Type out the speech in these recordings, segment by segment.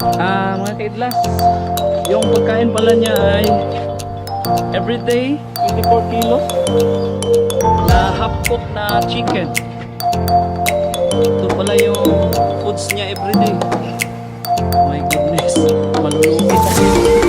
Ah, mga kaidlas, yung pagkain pala niya ay everyday 24 kilos na half cook na chicken. Ito pala yung foods niya everyday. My goodness, malulugi.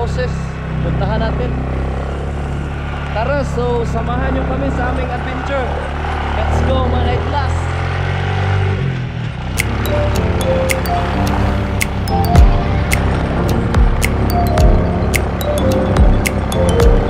Houses. Puntahan natin. Tara, so samahan nyo kami sa aming adventure. Let's go mga idlas! Yan,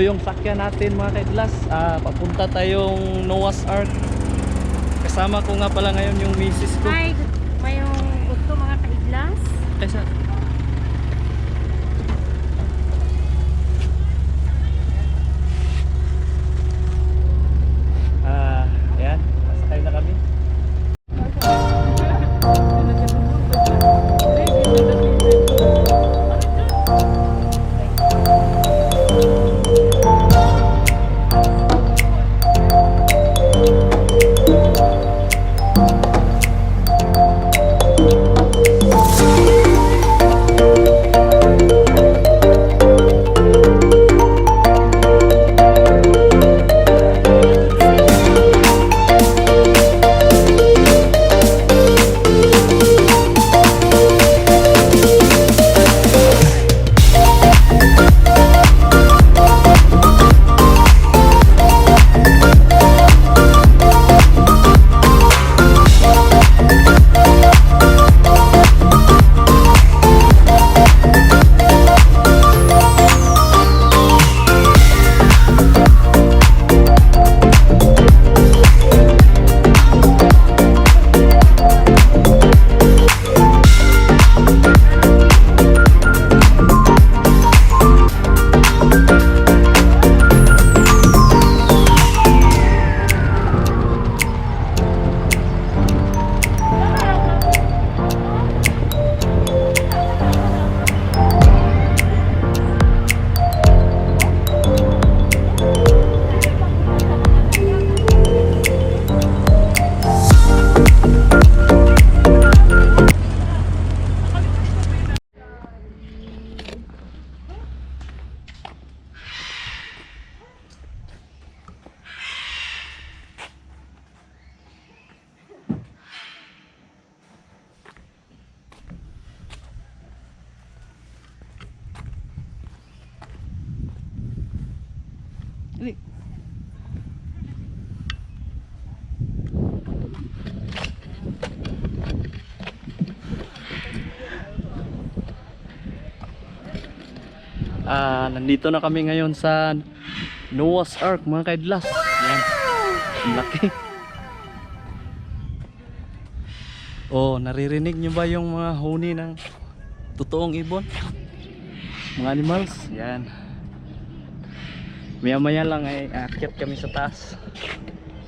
ito yung sakyan natin mga kaidlas. Ah, papunta tayong Noah's Ark. Kasama ko nga pala ngayon yung misis ko. Hi, mayong gusto mga kaidlas. Kaysa, Ah, nandito na kami ngayon sa Noah's Ark mga kaidlas. Yan. Ang laki. Oh, naririnig nyo ba yung mga huni ng totoong ibon? Mga animals? Yan. Maya maya lang ay akyat kami sa taas.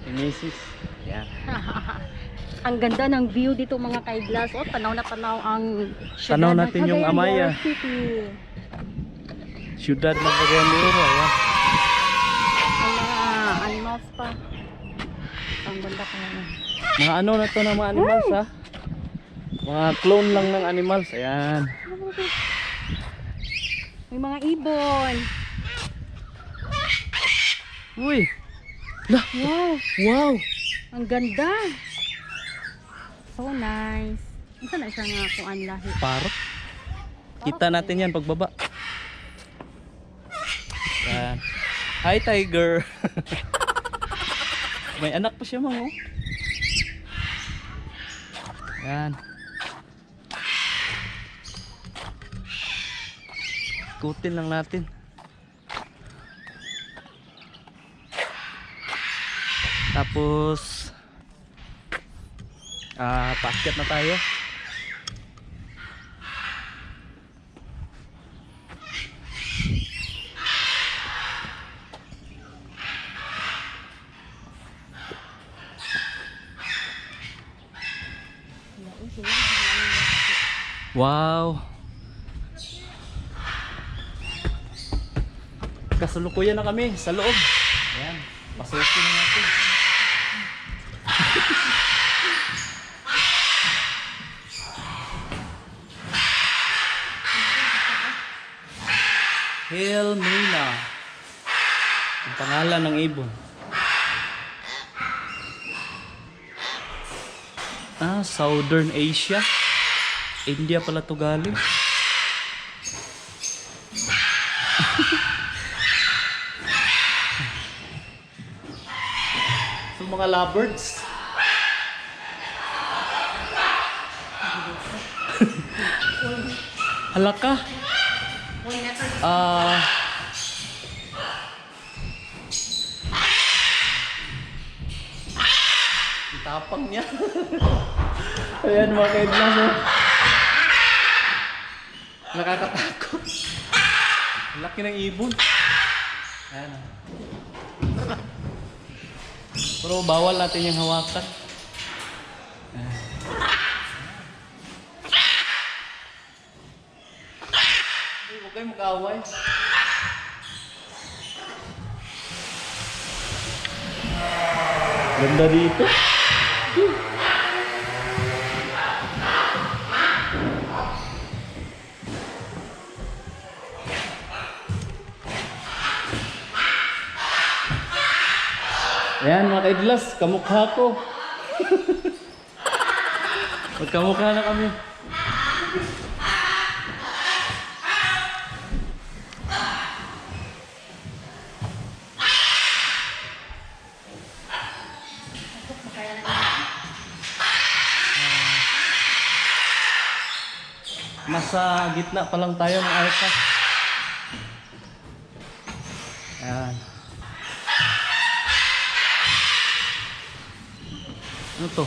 Si Mrs. Yan. Ang ganda ng view dito mga kaidlas. Oh, tanaw na tanaw ang Tanaw natin yung Amaya. City. Syudad ng Cagayan de Oro. Yan. Ang mga animals pa. Ang ganda pa naman. Mga ano na to ng mga animals ha? Mga clone lang ng animals. Ayan. May mga ibon. Uy! Lah! Wow, Wow! ang ganda. So nice. Isa na siya nga kung ang lahi. Parot. Kita natin yan pagbaba. Yan. Hi tiger. May anak pa siya mga oh. Yan. Ikutin lang natin. Tapos ah paakyat na tayo. Wow. Kasalukuyan na kami sa loob. Ayan, pasukin na natin. Hail Mina. Ang pangalan ng ibon. Ah, Southern Asia. India pala to galing. so mga lovebirds. Hala ka. Ah. Ang tapang niya. Ayan mga kaidlas oh. Nakakatakot. Laki ng ibon. Ayan. Pero bawal natin yung hawakan. Ayan. Huwag kayo mag-away. Ganda dito. Ayan mga kaidlas, kamukha ko. Magkamukha na kami. Nasa gitna pa lang tayo ng arka. Ano to?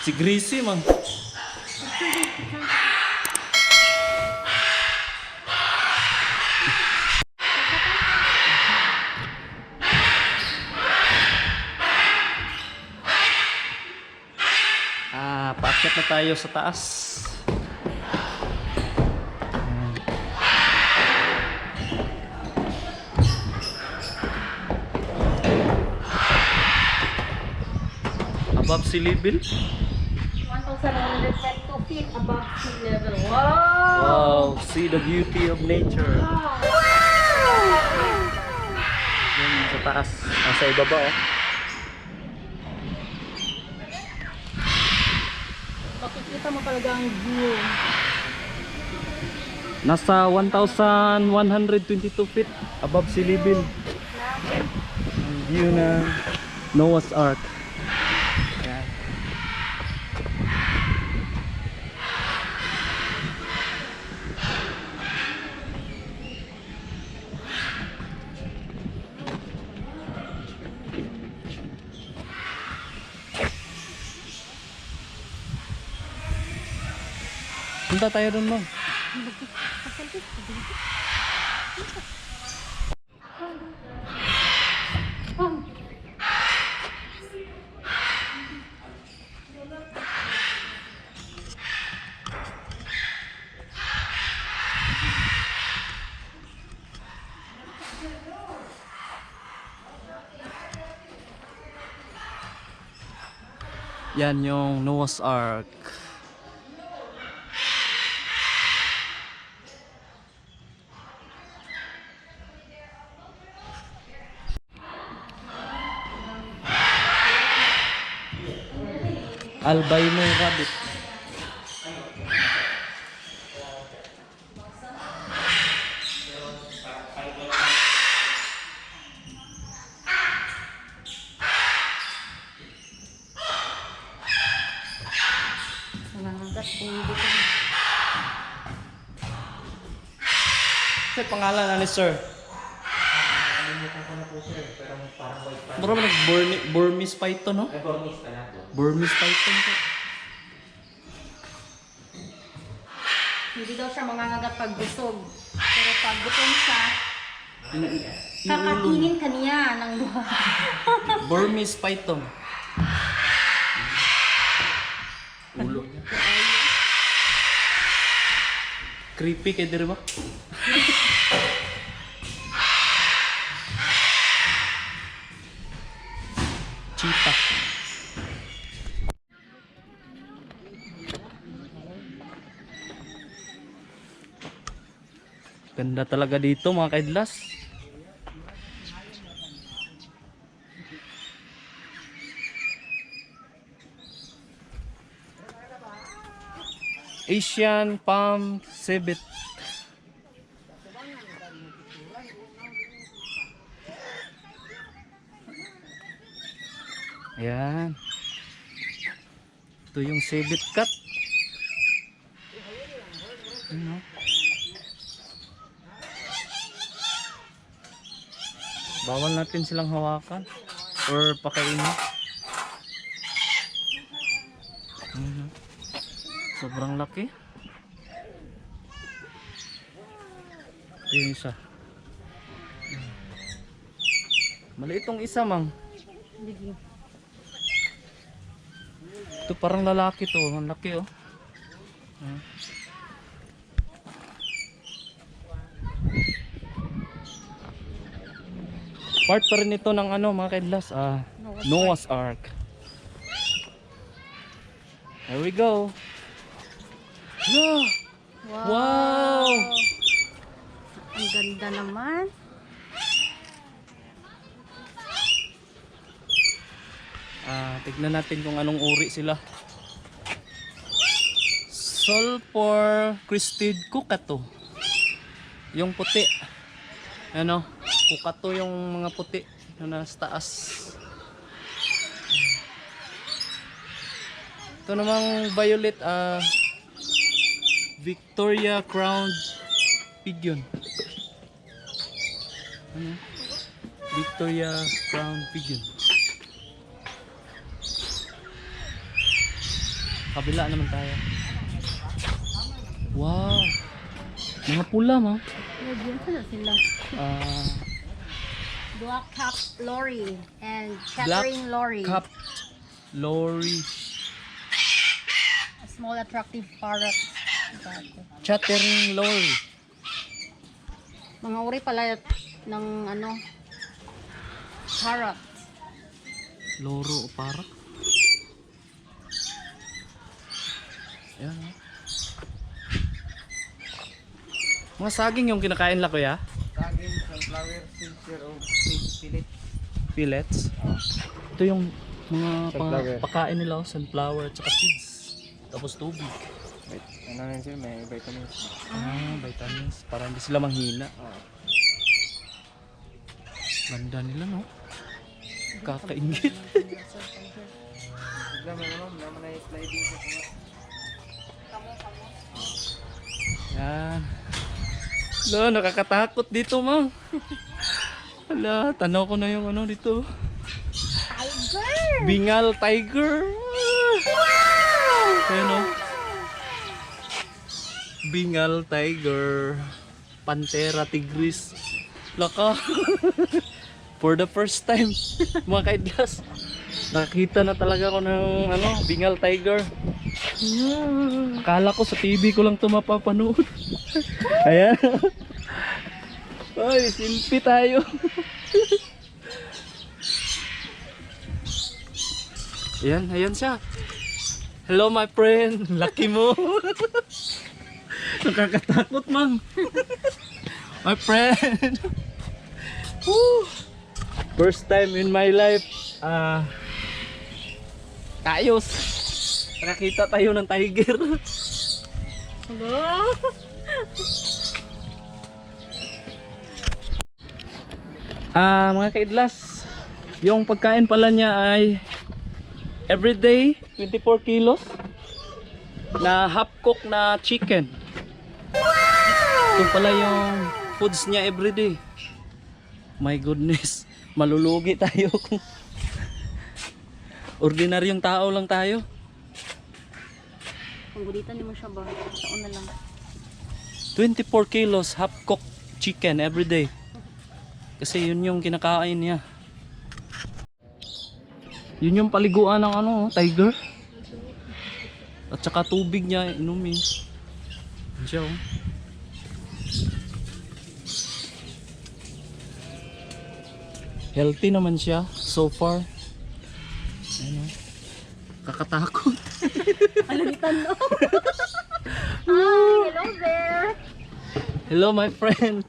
Si Greasy man. Ah, paakyat na tayo sa taas. Above sea level? 1,122 feet above sea level. Wow! Wow, see the beauty of nature. Yan sa taas, nasa ibaba oh. Makikita mo talaga ang view. Nasa 1,122 feet above sea level. Ang view ng Noah's Ark. Punta tayo dun mo. Yan yung Noah's Ark. Rabbit. Nangangagat kung hindi ko. Sa pangalan na ni sir? Mura ba nag Burmi- Burmese python, no? Burmese python ko. Hindi daw siya mangangagat pag busog. Pero pag gutom siya, kakainin ka niya ng buhay. Burmese python. Ulo niya. Creepy kay diri ba? Cheetah. Ganda talaga dito mga kaidlas. Asian palm civet. Ayan. Ito yung civet cat. Ano? Bawal natin silang hawakan or pakainin. Ano? Sobrang laki. Ito yung isa. Maliit tong isa, mang. Sige. Ito parang lalaki to. Ang laki, oh. Part pa rin ito ng ano, mga kaidlas. Ah, Noah's Ark. There we go. Yeah. Wow! Ang ganda naman. Ah, tignan natin kung anong uri sila. Sulfur crested kukato. Yung puti. Ano? Kukato yung mga puti na nasa taas. Ito namang violet ah Victoria Crown Pigeon. Ano? Victoria Crown Pigeon. Kabila naman tayo. Wow. Mga pula, ma. Lagyan ko na sila. Ah, Black cap lorry and Black chattering lorry. cup lorry A small attractive parrot. chattering lorry. Mga uri pala ng ano, parrot. Loro o parak. Ayan. oh. Mga saging yung kinakain la kuya? Saging, sunflower, silver, o fillet. Pellets. Ito yung mga pa- Sunflower. pakain nila, oh, sunflower at saka seeds. Tapos tubig. Wait, Ano na sir, may vitamins. Ah, vitamins. Para hindi sila manghina. Oo. Ganda nila, no? Kakaingit. Bigla may ano, naman na sliding sa mga. Yan. Lo, nakakatakot dito, ma'am. Hala, tanaw ko na yung ano dito. Tiger! Bingal Tiger. Wow! Ayan o. Bingal Tiger. Pantera Tigris. Laka. For the first time, mga kaidlas. Nakita na talaga ako ng ano, Bingal Tiger. Akala ko sa TV ko lang ito mapapanood. Ayan. Ay, silpi tayo. Ayan, ayan siya. Hello my friend, lucky mo. Nakakatakot man. my friend. Woo! First time in my life, ah, tayos. Nakakita tayo ng tiger. Hello? Ah, mga kaidlas, yung pagkain pala niya ay everyday 24 kilos na half cook na chicken. Ito pala yung foods niya everyday. My goodness, malulugi tayo kung ordinaryong tao lang tayo. Panggulitan mo siya ba? Taon na lang. 24 kilos half cooked chicken every day. Kasi yun yung kinakain niya. Yun yung paliguan ng ano, tiger. At saka tubig niya inumin. Siya oh. Healthy naman siya so far. Ayun oh. Kakatakot. Alagitan no? Hi! Hello there! Hello my friend.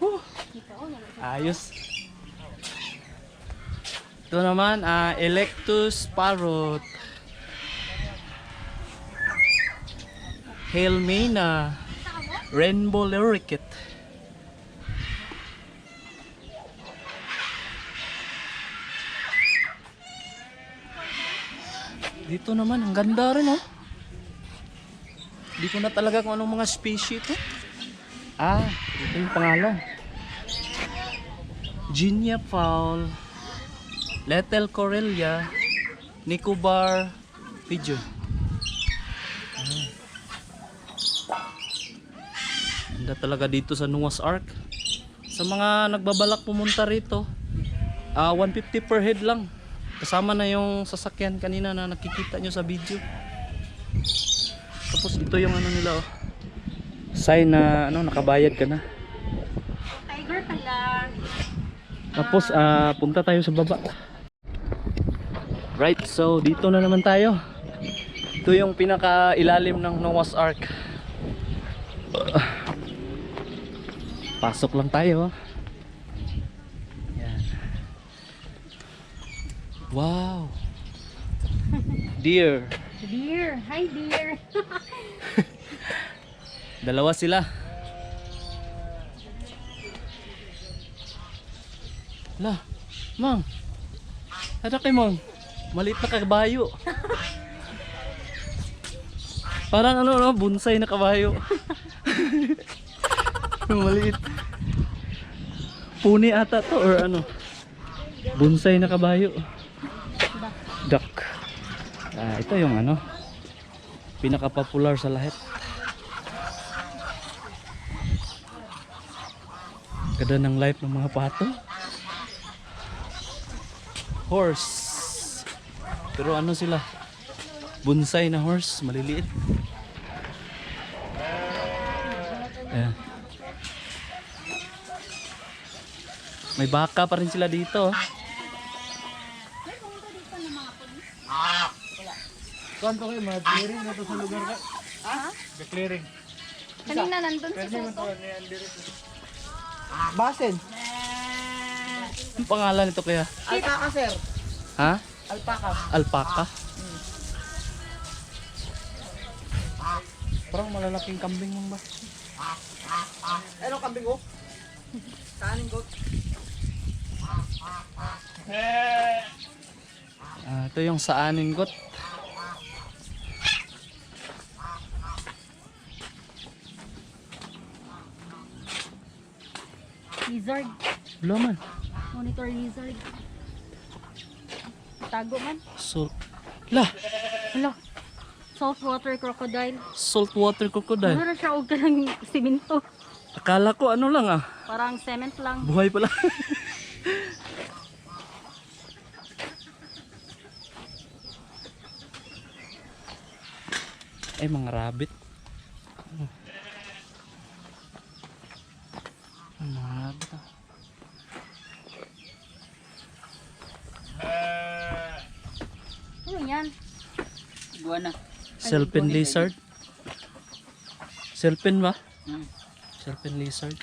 Whew. Ayos. Ito naman, ah, Electus Parrot. Helmina. Rainbow Lorikeet. Dito naman, ang ganda rin oh. Di ko na talaga kung anong mga species ito. Ah, ito yung pangalan. Ginia Fowl, Little Corellia, Nicobar, Pigeon. Ah. Ganda talaga dito sa Noah's Ark. Sa mga nagbabalak pumunta rito, ah 150 per head lang. Kasama na yung sasakyan kanina na nakikita nyo sa video. Tapos ito yung ano nila oh. Sign na ano nakabayad ka na. Tiger pala. Tapos ah, punta tayo sa baba. Right, so dito na naman tayo. Ito yung pinaka ilalim ng Noah's Ark. Pasok lang tayo. Yan. Wow. Deer. Dear! Hi dear! Dalawa sila. La, Mang. Ada kay Mang. Maliit na kabayo. Parang ano no, bonsai na kabayo. Maliit. Puni ata to or ano? Bonsai na kabayo. Duck. Ah, ito yung ano pinaka-popular sa lahat. Ganda ng life ng mga pato. Horse. Pero ano sila? Bonsai na horse, maliliit. Ayan. May baka pa rin sila dito. oh. Kuhan to kayo, mga clearing na to sa lugar ka. Ha? The clearing. Kanina nandun si Soto. dito. Basen. Ang pangalan nito kaya? Alpaca, sir. Ha? Alpaca. Alpaca? Parang malalaking kambing mo ba? Ano kambing ko? Kanin ko. Ah, ito yung saanin got. Lizard. Wala man. Monitor lizard. Tago man. Salt. La, Hala. Saltwater crocodile. saltwater crocodile. Ano na siya og kanang simento. Akala ko ano lang ah. Parang cement lang. Buhay pala. eh mga rabbit. Ano? Ang Mga rabbit ah. Ano yan? Iguana. Serpent lizard. Serpent ba? Hmm. Serpent lizard.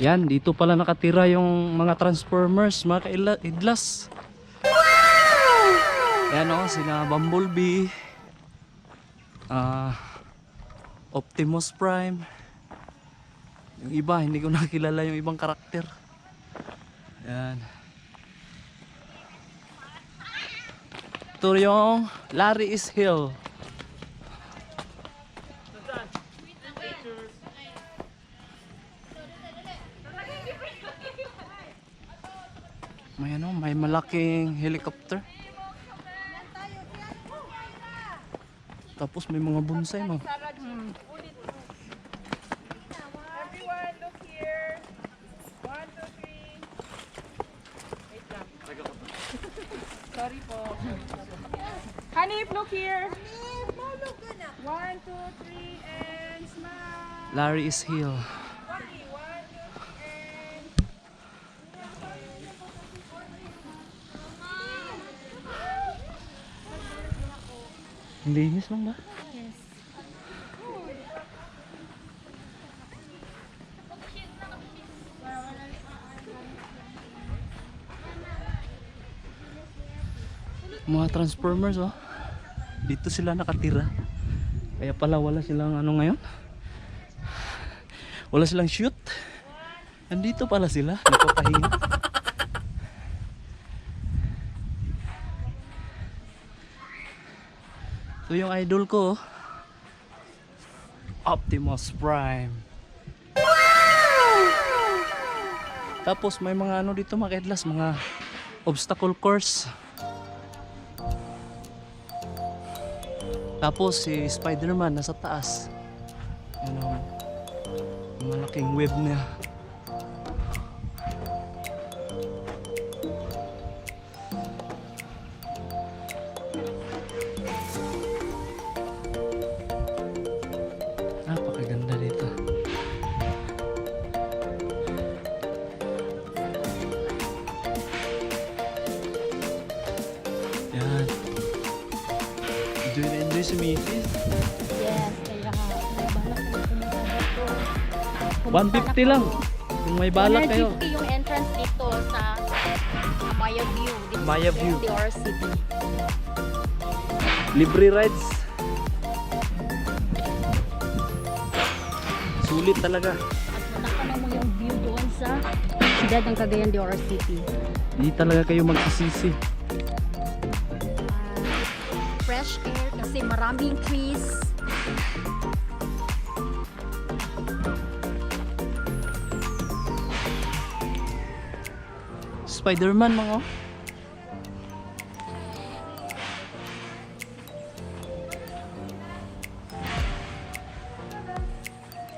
Yan, dito pala nakatira yung mga transformers, mga kaidlas. Yan o, sina Bumblebee, ah, Optimus Prime. Yung iba, hindi ko nakilala yung ibang karakter. Yan. Ito yung Larry is Hill. May ano, may malaking helicopter. Tapos may mga bonsai mo. Hmm. Everyone, look here. One, two, three. Wait lang. Sorry po. Hanif, look here. One, two, three, and smile. Larry is. Ang linis lang ba? Mga transformers oh. Dito sila nakatira. Kaya pala wala silang ano ngayon. Wala silang shoot. Nandito pala sila. Nagpapahinga. Ito yung idol ko. oh. Optimus Prime. Tapos may mga ano dito mga kaidlas, mga obstacle course. Tapos si Spider-Man nasa taas. Ano, malaking web niya. 150 lang. Kung may balak kayo. 150 yung entrance dito sa Maya View. Dito Maya View. DR City. Libre rides. Sulit talaga. At matakanan mo yung view doon sa siyudad ng Cagayan de Oro City. Hindi talaga kayo magsisisi. Ah, fresh air kasi maraming trees. Spider-Man mga oh.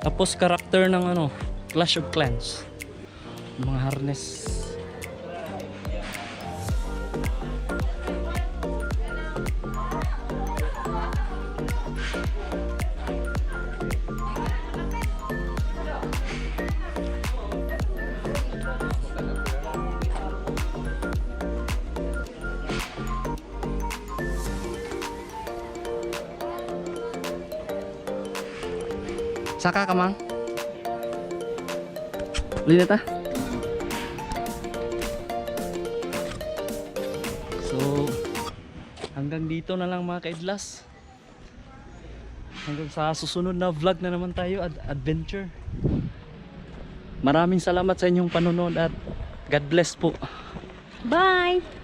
Tapos karakter ng ano, Clash of Clans. Mga harness. Saka ka mang? Uli na ta? So, hanggang dito na lang mga kaidlas. Hanggang sa susunod na vlog na naman tayo, ad- adventure. Maraming salamat sa inyong panonood at God bless po. Bye!